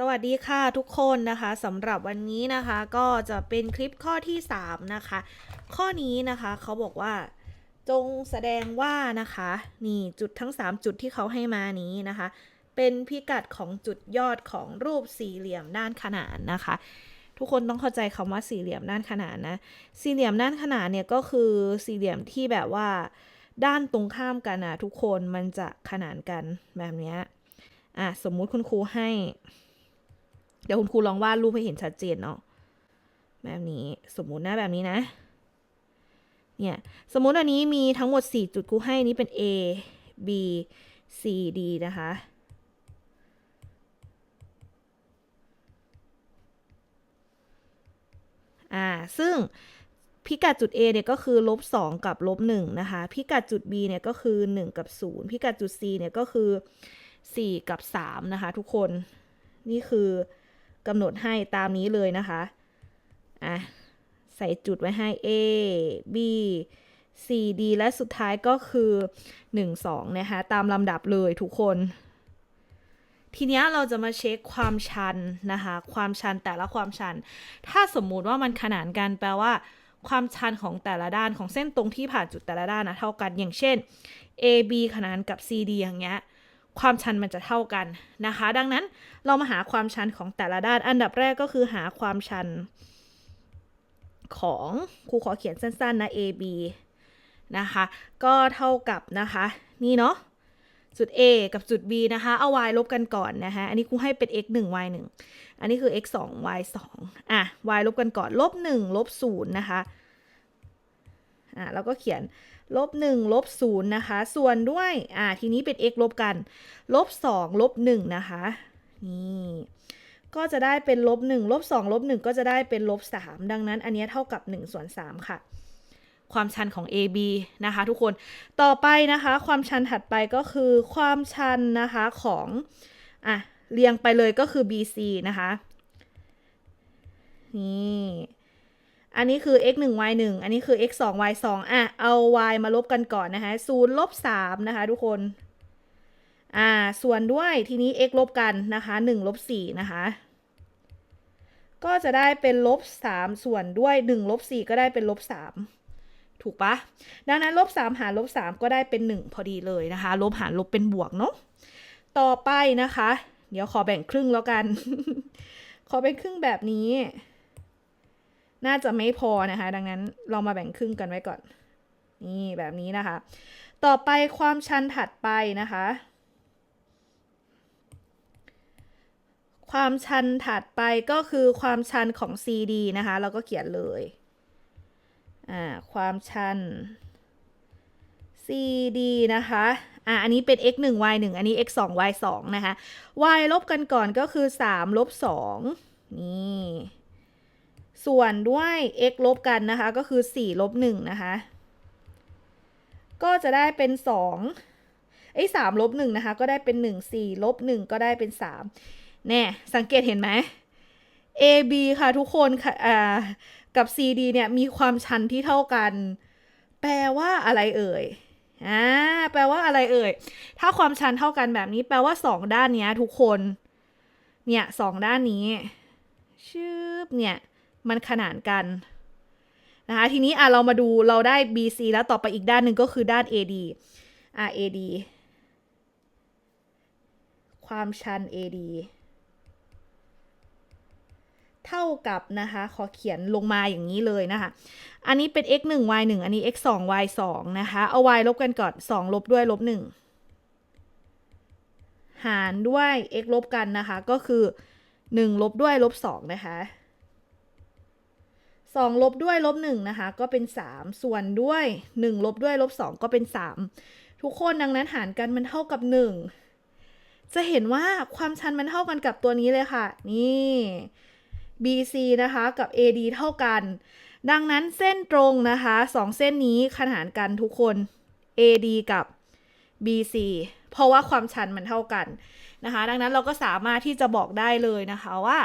สวัสดีค่ะทุกคนนะคะสำหรับวันนี้นะคะก็จะเป็นคลิปข้อที่ 3 นะคะ ข้อนี้นะคะเขาบอกว่า จงแสดงว่านะคะนี่จุดทั้ง 3 จุดที่เขาให้มานี้นะคะ เป็นพิกัดของจุดยอดของรูปสี่เหลี่ยมด้านขนานนะคะ ทุกคนต้องเข้าใจคำว่าสี่เหลี่ยมด้านขนานนะสี่เหลี่ยมด้านขนานเนี่ยก็คือสี่เหลี่ยมที่แบบว่า ด้านตรงข้ามกันนะทุกคนมันจะขนานกันแบบนี้อะสมมุติคุณครูให้ เดี๋ยวคุณครูลองวาดรูปให้เห็นชัดเจนเนาะแบบนี้สมมุตินะแบบนี้นะ เนี่ยสมมุติอันนี้มีทั้งหมด 4 จุดครูให้นี้เป็น A B C D นะคะ อ่า ซึ่งพิกัดจุด A เนี่ยก็คือลบ2กับลบ1นะคะ พิกัดจุด B เนี่ยก็คือ 1 กับ 0 พิกัดจุด C เนี่ยก็คือ 4 กับ 3 นะคะทุกคน นี่คือ กำหนดให้ตามนี้เลยนะคะ อะ ใส่จุดไว้ให้ A B C D และสุดท้ายก็คือ 1 2 นะคะ ตามลำดับเลยทุกคน ทีนี้เราจะมาเช็คความชันนะคะ ความชันแต่ละความชัน ถ้าสมมุติว่ามันขนานกันแปลว่า ความชันของแต่ละด้านของเส้นตรงที่ผ่านจุดแต่ละด้านนะเท่ากันอย่างเช่น AB ขนานกับ CD อย่างเงี้ย ความชันมันจะเท่ากันนะคะ ดังนั้นเรามาหาความชันของแต่ละด้าน อันดับแรกก็คือหาความชันของครูขอเขียนสั้นๆนะ AB นะคะ ก็เท่ากับนะคะ นี่เนาะจุด A กับจุด B นะคะ เอา y ลบกันก่อนนะคะ อันนี้ครูให้เป็น x 1 y 1อันนี้คือ x 2 y 2อะ y ลบกันก่อน ลบ 1 ลบ0นะคะ อะ แล้วก็เขียน ลบ1ลบ0นะคะ ส่วนด้วย อะทีนี้เป็น x ลบกัน ลบ2ลบ1นะคะ นี่ ก็จะได้เป็นลบ1ลบ2ลบ1ก็จะได้เป็นลบ3ดังนั้นอันนี้เท่ากับ1ส่วน3ค่ะ ความชันของ AB นะคะ ทุกคน ต่อไปนะคะ ความชันถัดไปก็คือความชันนะคะของ อะ เรียงไปเลยก็คือ BC นะคะ นี่ อันนี้คือ x 1 y 1อันนี้คือ x 2 y 2อะ เอา y มาลบกันก่อนนะคะ0ลบ3นะคะ ทุกคน อ่า ส่วนด้วยทีนี้ x ลบกันนะคะ1ลบ4นะคะ ก็จะได้เป็นลบ3ส่วนด้วย1ลบ4ก็ได้เป็นลบ3ถูกปะ ดังนั้นลบ3หารลบ3ก็ได้เป็น 1 พอดีเลยนะคะ ลบหารลบเป็นบวกเนาะ ต่อไปนะคะ เดี๋ยวขอแบ่งครึ่งแล้วกัน ขอเป็นครึ่งแบบนี้ น่าจะไม่พอนะคะ ดังนั้นเรามาแบ่งครึ่งกันไว้ก่อน นี่แบบนี้นะคะ ต่อไปความชันถัดไปนะคะ ความชันถัดไปก็คือความชันของ CD นะคะ เราก็เขียนเลยอ่าความชัน CD นะคะ อ่า อันนี้เป็น x 1 y 1อันนี้ x 2 y 2นะคะ y ลบกันก่อนก็คือ 3 ลบ 2 นี่ ส่วนด้วย x ลบกันนะคะ ก็คือ 4 ลบ 1 นะคะ ก็จะได้เป็น 2 ไอ้3ลบ 1 นะคะ ก็ได้เป็น 1 4 ลบ 1 ก็ได้เป็น 3 แน่ สังเกตเห็นไหม AB ค่ะทุกคนค่ะกับ CD เนี่ยมีความชันที่เท่ากัน แปลว่าอะไรเอ่ยอ่าแปลว่าอะไรเอ่ย ถ้าความชันเท่ากันแบบนี้ แปลว่าสองด้านเนี้ยทุกคน เนี่ยสด้านนี้ชืบเนี่ย มันขนานกันนะคะทีนี้อะเรามาดูเราได้ BC แล้วต่อไปอีกด้านหนึ่งก็คือด้าน AD อะ AD ความชัน AD เท่ากับนะคะ ขอเขียนลงมาอย่างนี้เลยนะคะ อันนี้เป็น x 1 y 1อันนี้ x 2 y 2นะคะ เอา y ลบกันก่อน 2 ลบด้วยลบ 1 หารด้วย x ลบกันนะคะ ก็คือ 1 ลบด้วยลบ 2 นะคะ 2 ลบด้วยลบ1นะคะ ก็เป็น 3 ส่วนด้วย 1 ลบด้วยลบ 2 ก็เป็น 3 ทุกคนดังนั้นหารกันมันเท่ากับ 1 จะเห็นว่าความชันมันเท่ากันกับตัวนี้เลยค่ะ นี่ BC นะคะกับ AD เท่ากัน ดังนั้นเส้นตรงนะคะสองเส้นนี้ขนานกันทุกคน AD กับ BC เพราะว่าความชันมันเท่ากันนะคะ ดังนั้นเราก็สามารถที่จะบอกได้เลยนะคะว่า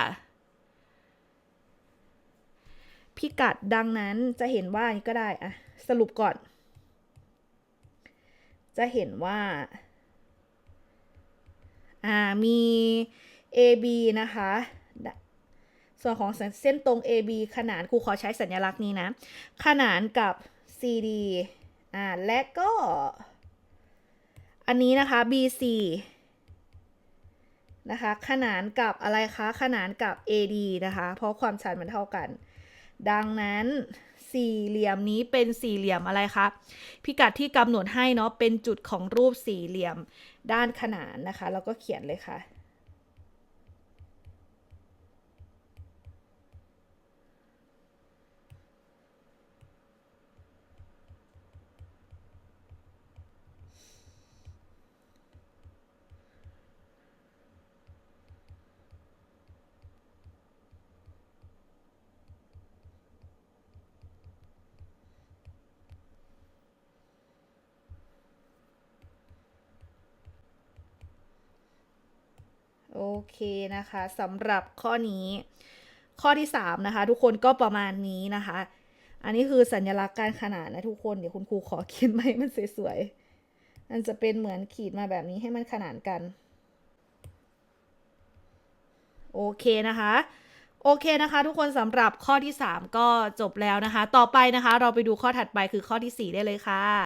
พิกัดดังนั้นจะเห็นว่านี่ก็ได้อะสรุปก่อน จะเห็นว่าอ่ามี AB นะคะ ส่วนของเส้นตรง AB ขนานครูขอใช้สัญลักษณ์นี้นะ ขนานกับ CD อ่าและก็ อันนี้นะคะ BC นะคะ ขนานกับอะไรคะ ขนานกับ AD นะคะ เพราะความชันมันเท่ากัน ดังนั้นสี่เหลี่ยมนี้เป็นสี่เหลี่ยมอะไรคะพิกัดที่กำหนดให้เนาะเป็นจุดของรูปสี่เหลี่ยมด้านขนานนะคะ แล้วก็เขียนเลยค่ะ เคนะคะสำหรับข้อนี้ ข้อที่ 3 นะคะ ทุกคนก็ประมาณนี้นะคะ อันนี้คือสัญลักษณ์การขนานนะทุกคนเดี๋ยวคุณครูขอเขียนมาให้มันสวยๆมันจะเป็นเหมือนขีดมาแบบนี้ให้มันขนานกันโอเคนะคะโอเคนะคะ ทุกคนสำหรับข้อที่ 3 ก็จบแล้วนะคะ ต่อไปนะคะ เราไปดูข้อถัดไปคือข้อที่ 4 ได้เลยค่ะ